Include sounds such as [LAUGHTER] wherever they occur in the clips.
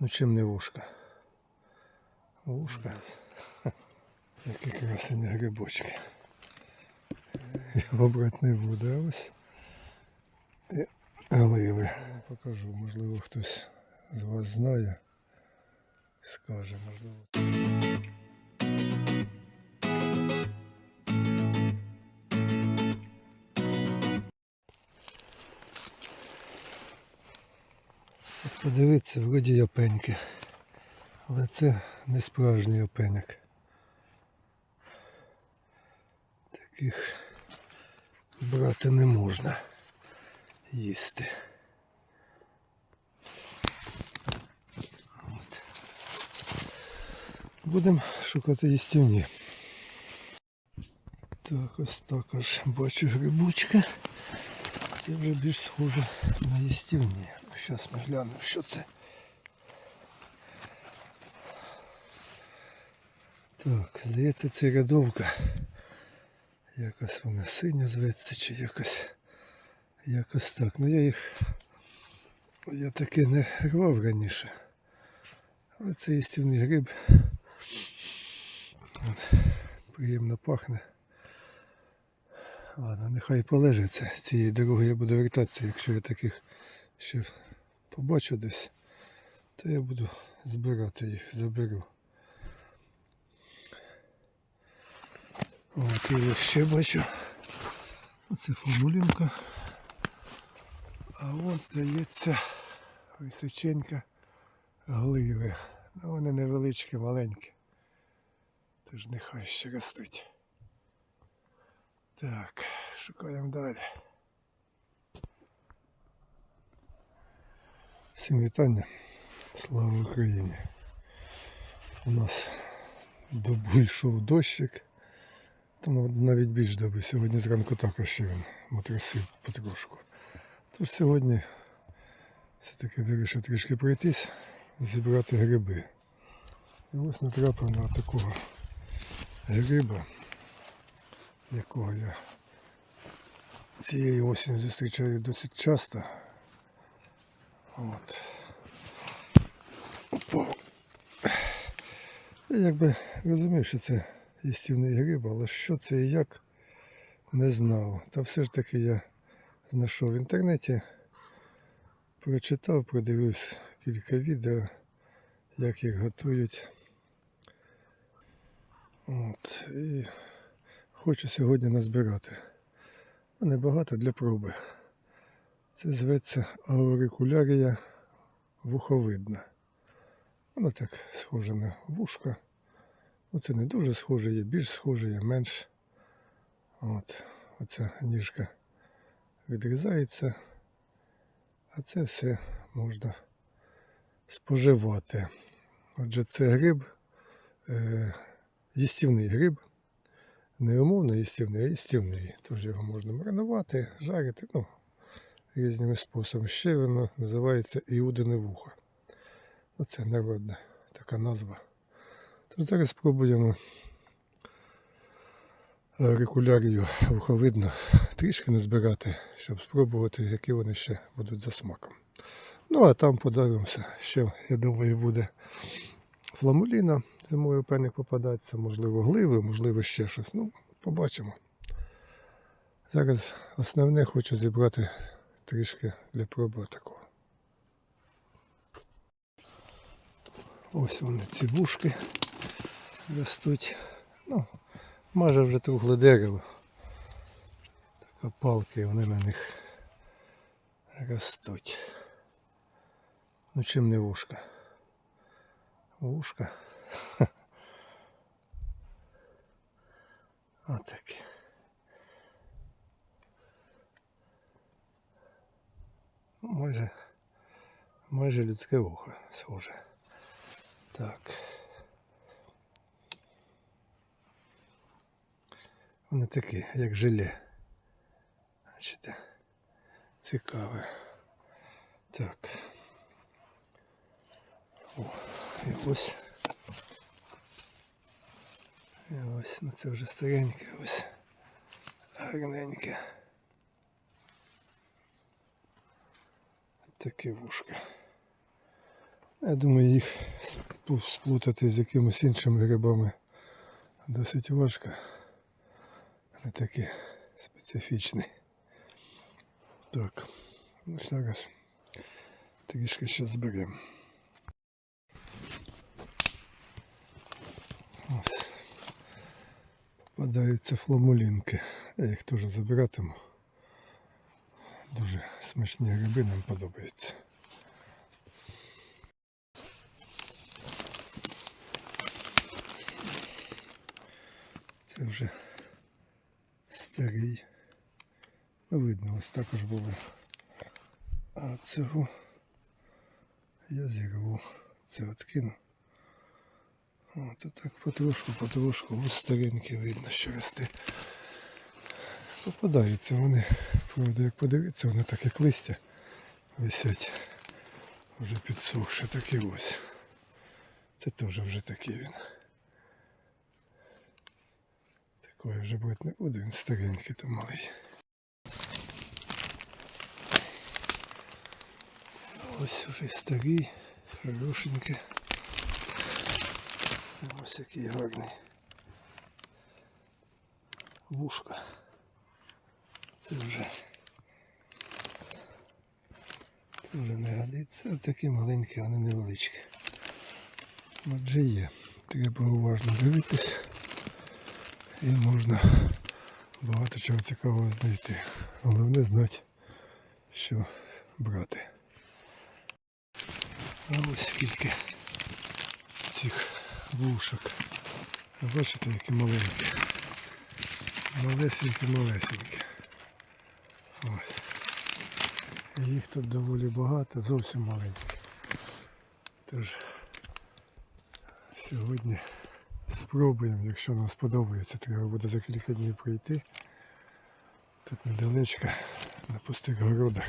Ну чим не вушка? Вушка. [LAUGHS] Які красені грибочки. Його брати не буду, а ось і гливи. Покажу, можливо, хтось з вас знає. Скаже, можливо. Це Подивіться, вроді опеньки. Але це не справжній опеняк. Таких брати не можна їсти. Будемо шукати їстівні. Так, ось також бачу грибочки. Це вже більш схоже на їстівні. Зараз ми глянемо, що це. Так, здається, це рядовка. Якось вона синя зветься, чи якось. Якось так. Ну я їх. Я таки не рвав раніше. Але це їстівний гриб. От, приємно пахне. Ладно, нехай полежиться. Цієї дороги я буду вертатися, якщо я таких ще побачу десь, то я буду збирати їх, заберу. От ось ще бачу. Оце формулінка. А от, здається, височенька гливи. Ну, вони невеличкі, маленькі. Тож нехай ще ростуть. Так, шукаємо далі. Всім вітання. Слава Україні. У нас добу йшов дощик. Тому навіть більш доби. Сьогодні зранку також ще він матросив потрошку. Тож сьогодні все-таки вирішив трішки пройтись, зібрати гриби. І ось натрапив на такого гриба, якого я цієї осені зустрічаю досить часто. От. Я якби розумів, що це їстівний гриб, але що це і як не знав. Та все ж таки я знайшов в інтернеті, прочитав, продивився кілька відео, як їх готують. От. І хочу сьогодні назбирати. Небагато для проби. Це зветься аурикулярія вуховидна. Воно так схоже на вушка. Ну, це не дуже схоже, є більш схоже, є менш. От, оця ніжка відрізається, а це все можна споживати. Отже, це гриб, е, їстівний гриб, не умовно їстівний, а їстівний. Тож його можна маринувати, жарити, ну, різними способами. Ще воно називається іудине вухо. Оце народна така назва. Тож зараз спробуємо регулярію вуховидно трішки назбирати, щоб спробувати, які вони ще будуть за смаком. Ну, а там подивимося, ще, я думаю, буде фламуліна, зимою певник попадається, можливо, гливи, можливо, ще щось. Ну, побачимо. Зараз основне хочу зібрати трішки для проби такого. Ось вони ці вушки ростуть. Ну, майже вже кругле дерево. Така палка і вони на них ростуть. Ну чим не вушка? Вушка. [LAUGHS] Отаке. Майже, майже людське вухо схоже. Так. Вони такі, як желе. Бачите? Цікаве. Так. О, і ось. І ось, ну це вже стареньке, ось гарненьке. Таке вушка. Я думаю, їх сплутати з якимись іншими грибами досить важко. Вони такі специфічні. Так, ну зараз трішки ще зберемо. Ось. Попадаються фламулінки. Я їх теж забиратиму. Дуже смачні гриби нам подобаються. Це вже старий. Ну, видно, ось також були. А цього я зірву. Це откину. От так потрошку, потрошку, ось старенькі видно, що росте. Попадаються вони, правда, як подивитися, вони так як листя висять. Вже підсохши, такі ось. Це теж вже такий він. Такої вже брати не буду, він старенький, то малий. Ось уже старий, хорошенький. Ось який гарний. Вушка. Це вже. Це вже не годиться, а такі маленькі, вони невеличкі. Отже є. Треба уважно дивитись і можна багато чого цікавого знайти. Головне знати, що брати. А ось скільки цих вушок. Бачите, які маленькі. Малесенькі, малесенькі. Ось. Їх тут доволі багато, зовсім маленькі. Тож сьогодні спробуємо, якщо нам сподобається, треба буде за кілька днів прийти. Тут недалечко, на пустих городах.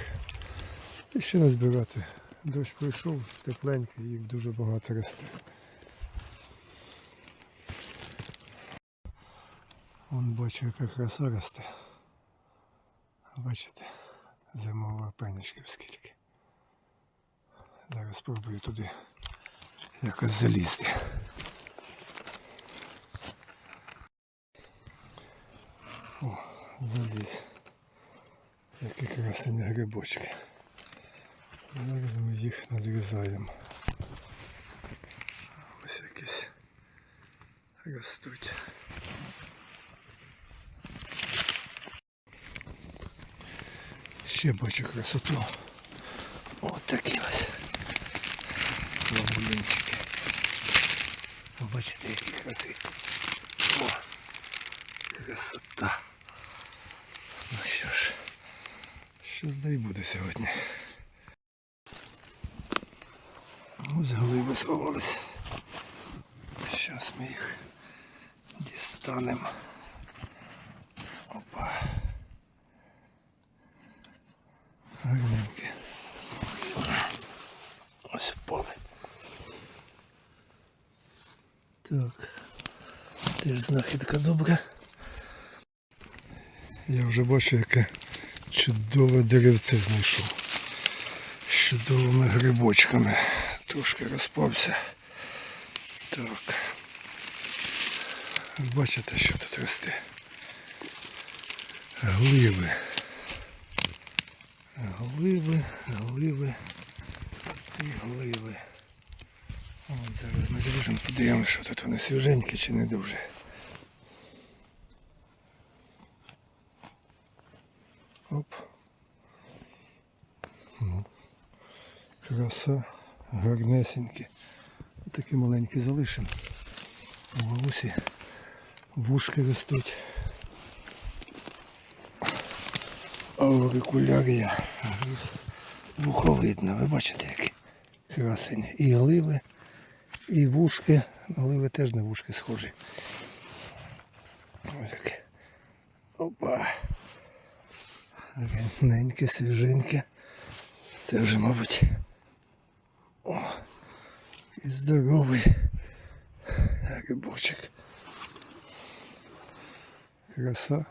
І ще назбирати. Дощ пройшов, тепленький, їх дуже багато росте. Вон бачу, яка краса росте. Бачите, зимова пенечків скільки. Зараз спробую туди якось залізти. О, заліз. Які красені грибочки. Зараз ми їх надрізаємо. Ось якісь ростуть. Ще бачу красоту. От такі ось. Лабулінчики. Бачите, які краси. О, красота. Ну що ж, щось дай буде сьогодні. Ось глиби сховались. Зараз ми їх дістанемо. Опа. Гарненьке. Ось впали. Так. Теж знахідка добра. Я вже бачу, яке чудове деревце знайшов. З чудовими грибочками. Трошки розпався. Так. Бачите, що тут росте? Гливи. Гливи, гливи і гливи. От зараз ми дружимо подивимося, що тут вони свіженькі чи не дуже. Оп. Ну, краса, гарнесенькі. Такі маленькі залишимо. У бабусі вушки ростуть. Аурикулярія. Вухо видно, ви бачите які красені. І гливи, і вушки. Гливи теж на вушки схожі. неньке, свіженьке, Це вже, мабуть. О, який здоровий рибочок. Краса.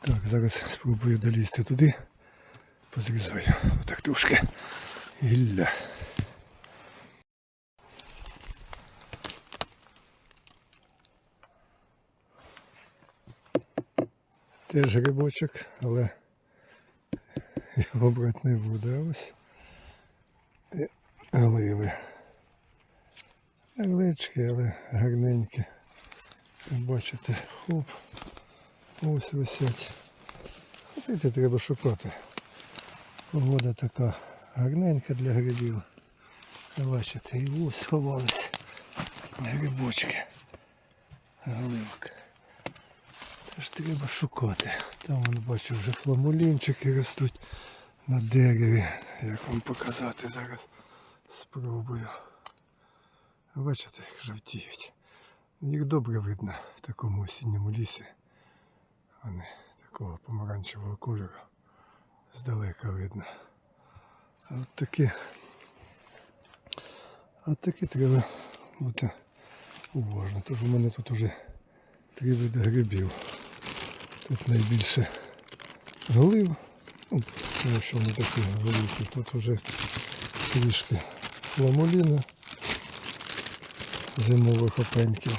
Так, зараз спробую долізти туди. Позрізаю. Отак трошки. Гілля. Теж грибочок, але... [LAUGHS] його брати не буду. А ось і гливи. Невеличкі, але гарненькі. Бачите, хоп. Ось висять. Ходити треба шукати. Погода така гарненька для грибів. Бачите, і ось сховались грибочки. Гливок. Тож треба шукати. Там вон бачу вже фламулінчики ростуть на дереві. Як вам показати зараз спробую. Бачите, як жовтіють. Їх добре видно в такому осінньому лісі. Вони такого помаранчевого кольору. Здалека видно. А от такі. От такі треба бути уважно. Тож у мене тут уже три види грибів. Тут найбільше голив, ну, тому що вони такі великі. Тут вже трішки фламуліна зимових опеньків.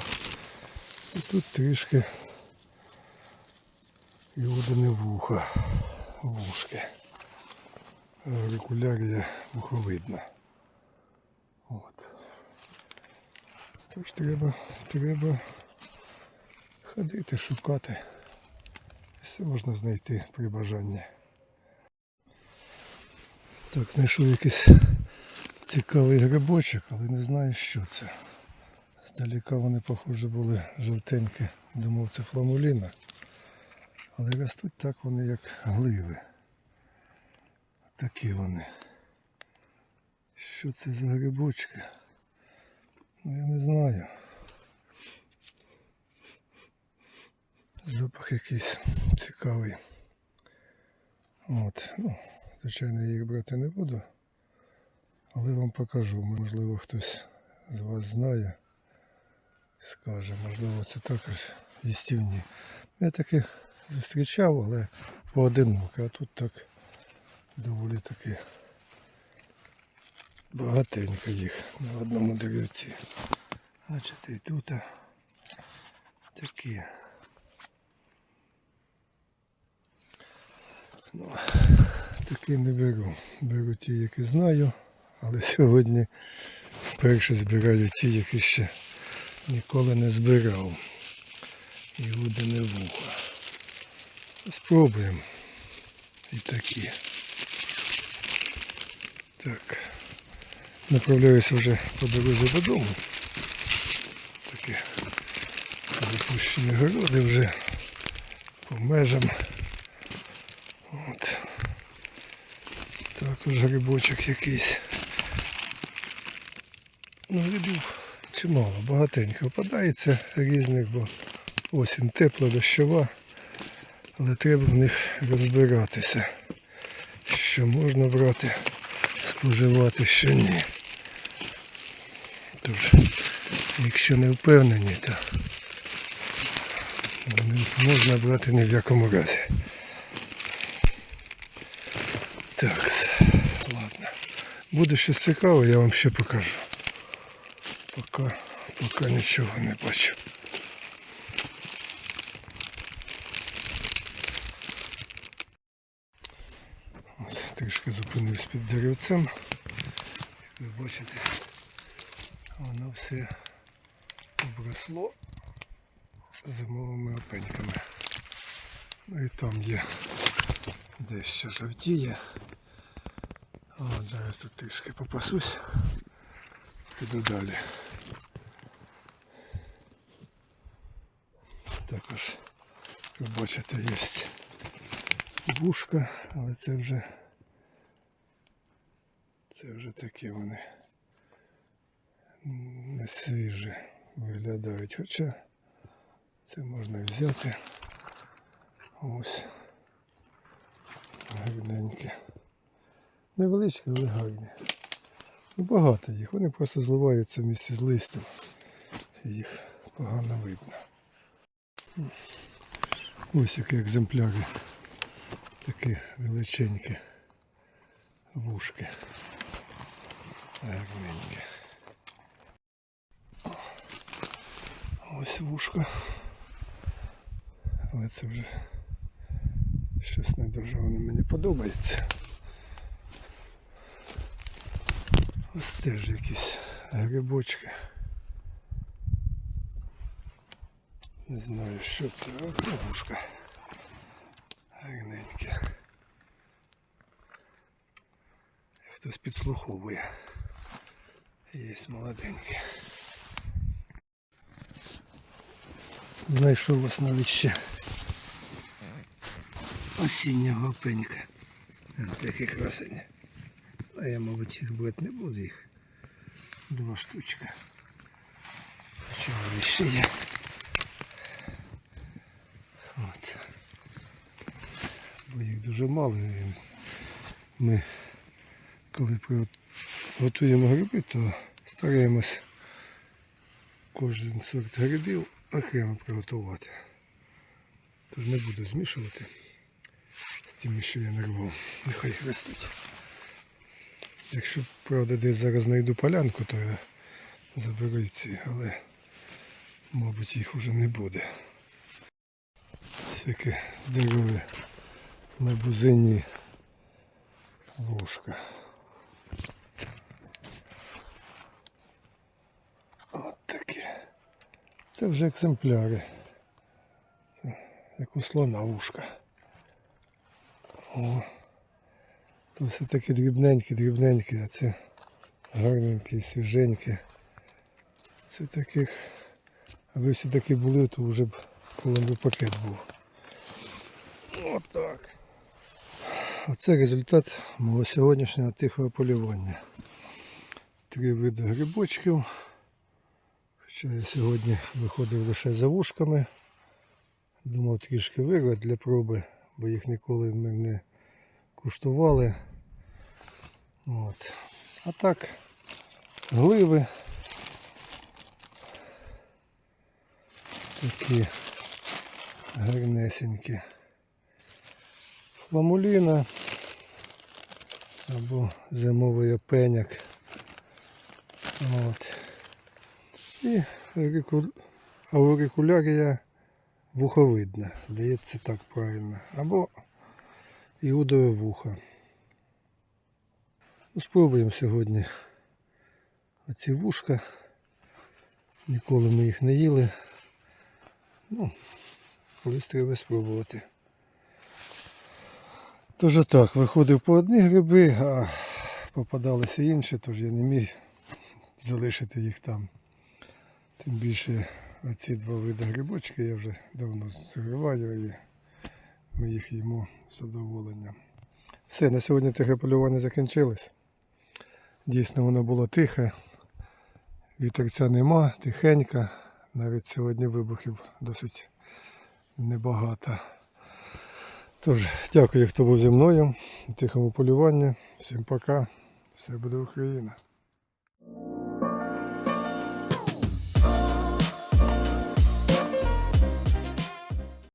І тут трішки іодини вуха, вушки. Аурикулярія вуховидна. От. Тож треба, треба ходити, шукати. І все можна знайти при бажанні. Так, знайшов якийсь цікавий грибочок, але не знаю, що це. Здаліка вони, похоже, були жовтенькі. Думав, це фламуліна. Але ростуть так вони, як гливи. Такі вони. Що це за грибочки? Ну я не знаю. Запах якийсь цікавий. От, ну, звичайно, я їх брати не буду. Але вам покажу. Можливо, хтось з вас знає. Скаже, можливо, це також їстівні. Я таки зустрічав, але поодиноко, а тут так доволі таки багатенько їх на одному деревці. Бачите, і тут такі. Ну, такі не беру. Беру ті, які знаю, але [LAUGHS] сьогодні вперше збираю ті, які ще ніколи не збирав. Іудине вуха. Спробуємо. І такі. Так. Направляюся вже по дорозі додому. Такі запущені городи вже по межам. От. Також грибочок якийсь. Ну, грибів чимало, багатенько впадається різних, бо осінь тепла, дощова, але треба в них розбиратися. Що можна брати, споживати, що ні. Тож, якщо не впевнені, то можна брати ні в якому разі. Так. Буде щось цікаве, я вам ще покажу. Поки, поки нічого не бачу. Ось трішки зупинився під деревцем. Як ви бачите, воно все обросло зимовими опеньками. Ну і там є дещо жовтіє. От зараз тут трішки попасусь. Піду далі. Також, як бачите, є вушка, але це вже це вже такі вони не свіжі виглядають. Хоча це можна взяти. Ось гарненькі. Невеличкі, але гарні. Ну, багато їх. Вони просто зливаються в місці з листям. Їх погано видно. Ось які екземпляри. Такі величенькі вушки. Гарненькі. Ось вушка. Але це вже Щось не дуже воно мені подобається. Ось теж якісь грибочки. Не знаю, що це. Оце вушка. Гарненьке. Хтось підслуховує. Є молоденьке. Знайшов ось навіть ще осіннього пенька. Такі красені. А я, мабуть, їх брати не буду їх. Два штучки. Хоча вони ще є. От. Бо їх дуже мало. Ми, коли готуємо гриби, то стараємось кожен сорт грибів окремо приготувати. Тож не буду змішувати з тими, що я нарвав. Нехай ростуть. Якщо, правда, десь зараз знайду полянку, то я заберу ці, але, мабуть, їх уже не буде. Всяке здорове на бузині вушка. От. Це вже екземпляри. Це як у слона вушка. О. То все таки дрібненькі, дрібненькі, а це гарненькі, свіженькі. Це таких, аби всі такі були, то вже б повинен би пакет був. Отак. Оце результат мого сьогоднішнього тихого полювання. Три види грибочків. Хоча я сьогодні виходив лише за вушками. Думав трішки вирвати для проби, бо їх ніколи ми не куштували. От. А так, гливи. Такі гарнесенькі. Фламуліна або зимовий опеняк. От. І аурикулярія вуховидна. Здається так правильно. Або іудове вухо. Спробуємо сьогодні оці вушка. Ніколи ми їх не їли. Ну, колись треба спробувати. Тож так, виходив по одні гриби, а попадалися інші, тож я не міг залишити їх там. Тим більше оці два види грибочки я вже давно зриваю і ми їх їмо з задоволенням. Все, на сьогодні тихе полювання закінчилось. Дійсно воно було тихе, вітерця нема, тихенько. Навіть сьогодні вибухів досить небагато. Тож, дякую, хто був зі мною тихому полюванні. Всім пока. Все буде Україна.